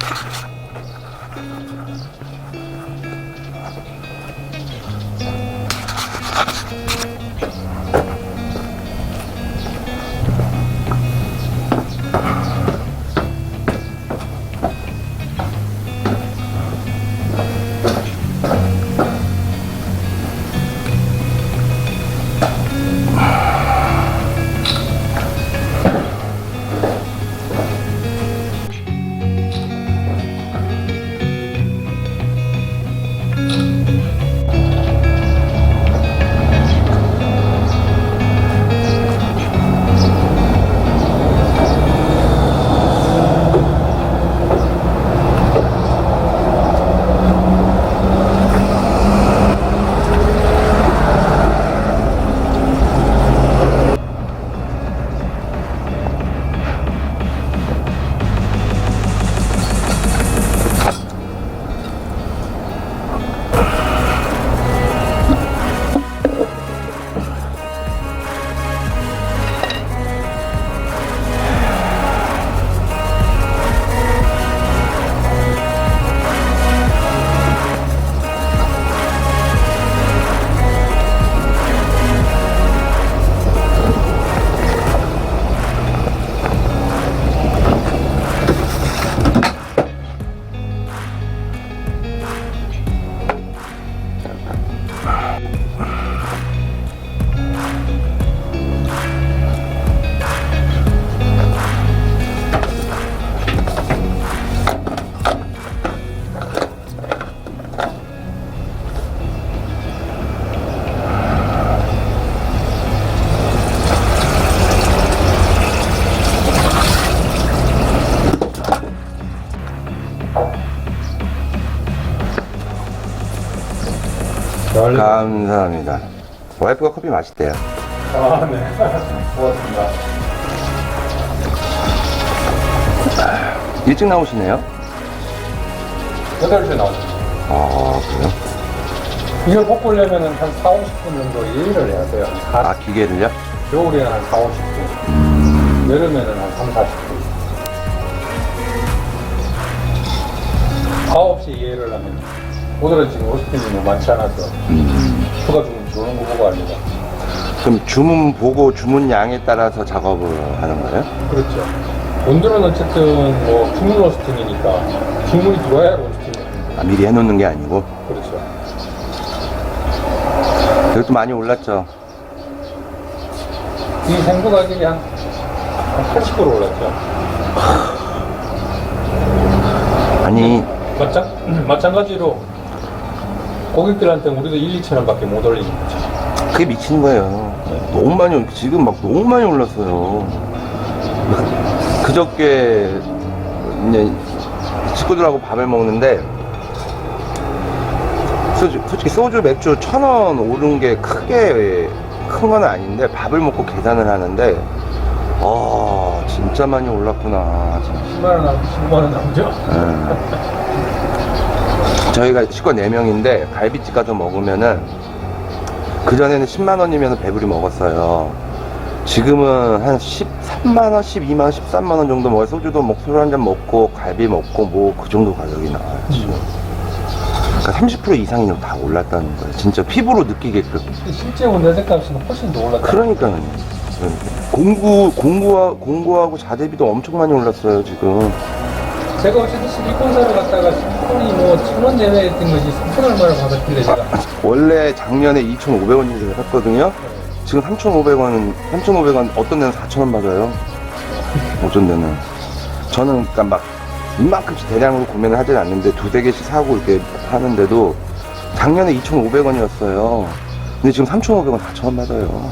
Gracias. 감사합니다. 와이프가 커피 맛있대요. 아, 네. 고맙습니다. 일찍 나오시네요? 8시에 나오죠. 아, 그래요? 이걸 볶으려면 한 4, 50분 정도 예의를 해야 돼요. 가- 아, 기계를요? 겨울에는 한 4, 50분. 여름에는 한 3, 40분. 오늘은 지금 호스팅이 뭐 많지 않아서 추가 주문 거 보고 합니다. 그럼 주문 보고 주문 양에 따라서 작업을 하는 거예요? 그렇죠. 온도는 어쨌든 뭐 주문 로스팅이니까 주문이 들어와야 로스팅입니다. 아, 미리 해놓는 게 아니고. 그렇죠. 그것도 많이 올랐죠. 이 생수 가격이 한, 한80% 올랐죠. 아니, 마찬, 마찬가지로 고객들한테 우리도 1, 2천 원밖에 못 올리는 거죠. 그게 미친 거예요. 너무 많이, 올- 지금 막 너무 많이 올랐어요. 그저께, 이제, 친구들하고 밥을 먹는데, 소주, 솔직히 소주, 맥주 천 원 오른 게 크게 큰 건 아닌데, 밥을 먹고 계산을 하는데, 아, 진짜 많이 올랐구나. 진짜. 10만 원, 남- 15만 원 남죠? 예. 저희가 식구 4명인데 갈비집 가서 먹으면은 그전에는 10만원이면 배부리 먹었어요. 지금은 한 13만원, 12만원, 13만원 정도 먹어요. 소주도 먹, 술 한 잔 먹고 갈비 먹고 뭐 그 정도 가격이 나와요. 지금. 그러니까 30% 이상이 다 올랐다는 거예요. 진짜 피부로 느끼게끔. 실제 원자재 값은 훨씬 더 올랐다. 그러니까요. 공구, 공구하, 공구하고 자재비도 엄청 많이 올랐어요, 지금. 제가 어쨌든 실리콘사를 갖다가 실리콘이 뭐 천 원 제외했던 것이 3천 얼마를 받았길래 제가 원래 작년에 2,500원 정도 샀거든요. 지금 3,500원, 3,500원 어떤 데는 4,000원 받아요. 어쩐 데는. 저는 그러니까 막 이만큼씩 대량으로 구매를 하진 않는데 두세 개씩 사고 이렇게 하는데도 작년에 2,500원이었어요. 근데 지금 3,500원, 4,000원 받아요.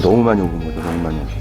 너무 많이 오른 거죠, 너무 많이.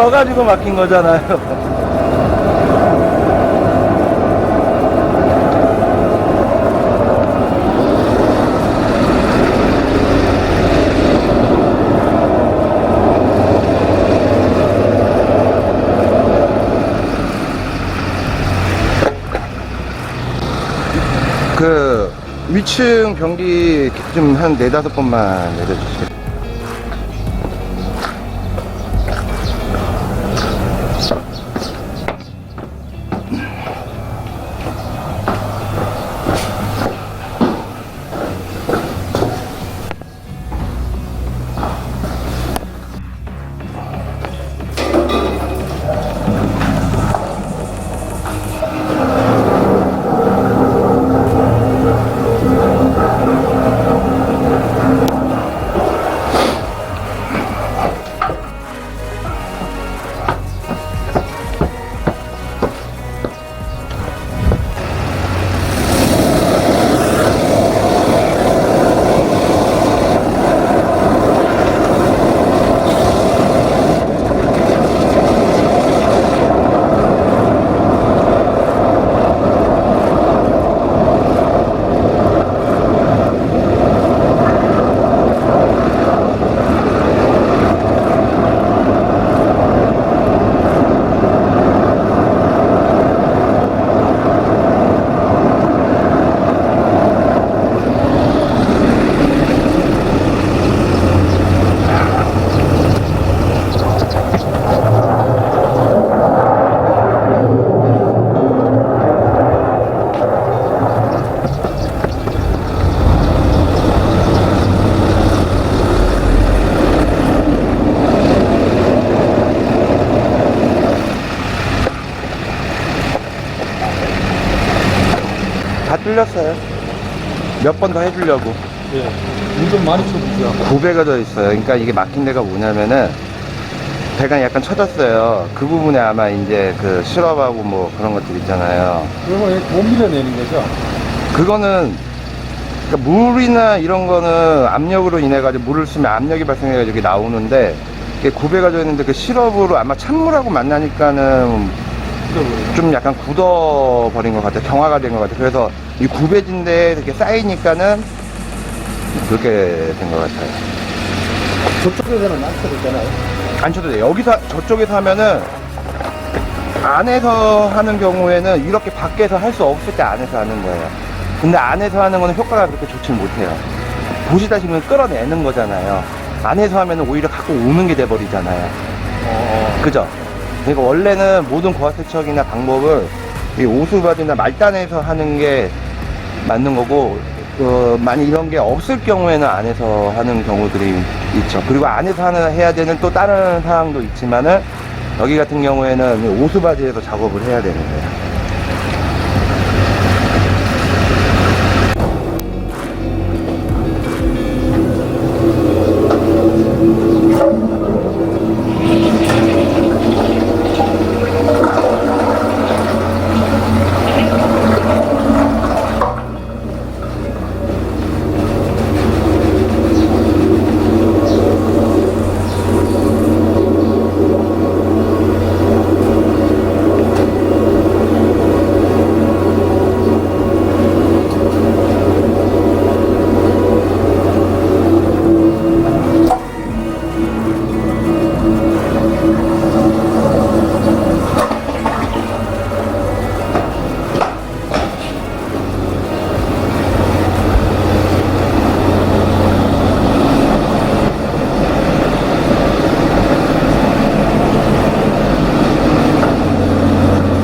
넣어가지고 막힌 거잖아요. 그 위층 변기 좀 한 네다섯 번만 내려주세요. 다 뚫렸어요. 몇 번 더 해주려고. 예. 물좀 많이 쳐주세요. 구배가 져 있어요. 그러니까 이게 막힌 데가 뭐냐면은 배가 약간 쳐졌어요. 그 부분에 아마 이제 그 실업하고 뭐 그런 것들 있잖아요. 그러면 못 밀어내는 거죠? 그거는 그러니까 물이나 이런 거는 압력으로 인해 가지고 물을 쓰면 압력이 발생해 가지고 이게 나오는데 이게 구배가 져 있는데 그 시럽으로 아마 찬물하고 만나니까는. 좀 약간 굳어 버린 것 같아요. 경화가 된 것 같아요. 그래서 이 구배진데 이렇게 쌓이니까는 그렇게 된 것 같아요. 저쪽에서는 안 쳐졌잖아요. 안 쳐도 돼요. 여기서, 저쪽에서 하면은 안에서 하는 경우에는 이렇게 밖에서 할 수 없을 때 안에서 하는 거예요. 근데 안에서 하는 거는 효과가 그렇게 좋지 못해요. 보시다시피 끌어내는 거잖아요. 안에서 하면은 오히려 갖고 오는 게 돼버리잖아요. 어. 그죠? 그러니까 원래는 모든 고압세척이나 방법을 이 오수바디나 말단에서 하는 게 맞는 거고, 어, 만약 이런 게 없을 경우에는 안에서 하는 경우들이 있죠. 그리고 안에서 하는, 해야 되는 또 다른 상황도 있지만은, 여기 같은 경우에는 오수바디에서 작업을 해야 되는 거예요.